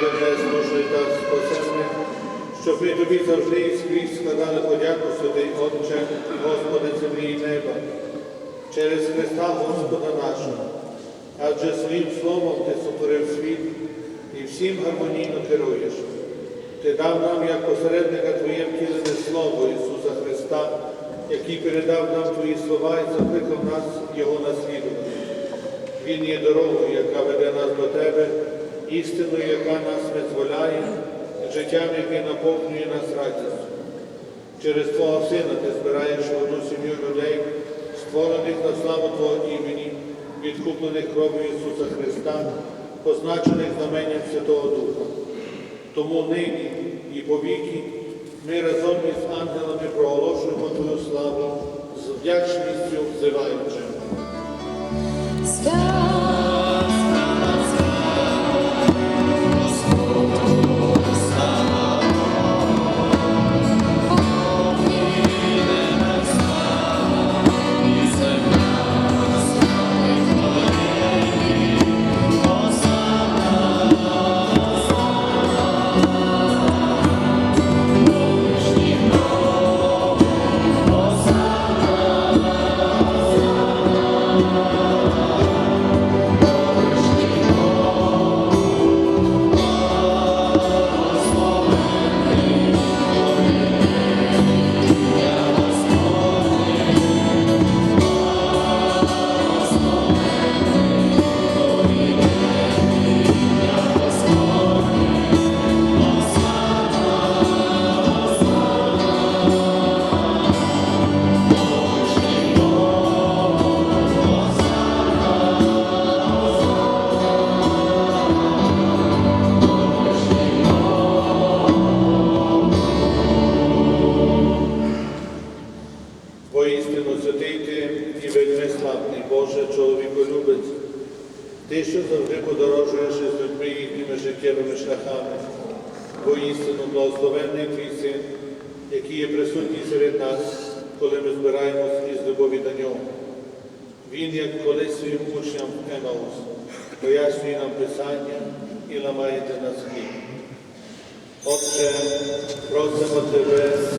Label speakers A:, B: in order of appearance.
A: Божественного життя спасенних, щоб ми тобі завжди і скрізь складали подяку Святий Отче, і Господи, землі і неба, через Христа Господа нашого, адже своїм словом ти сотворив світ і всім гармонійно керуєш. Ти дав нам як посередника Твоє втілене Слово Ісуса Христа, який передав нам Твої слова і закликав нас Його наслідувати. Він є дорогою, яка веде нас до Тебе істиною, яка нас визволяє, життям, яке наповнює нас радістю. Через Твого Сина ти збираєш одну сім'ю людей, створених на славу Твого імені, відкуплених кров'ю Ісуса Христа, позначених знаменням Святого Духа. Тому нині і повіки ми разом із ангелами проголошуємо Твою славу з вдячністю взиваючи. Вельми славний Боже, чоловіколюбець, ти, що завжди подорожуєш із людьми їхніми життєвими шляхами, воістину благословенний твій син, який є присутній серед нас, коли ми збираємось із любові до нього. Він, як колись своїм учням Емаус, пояснює нам Писання і ламає для нас хліб. Отче, просимо тебе.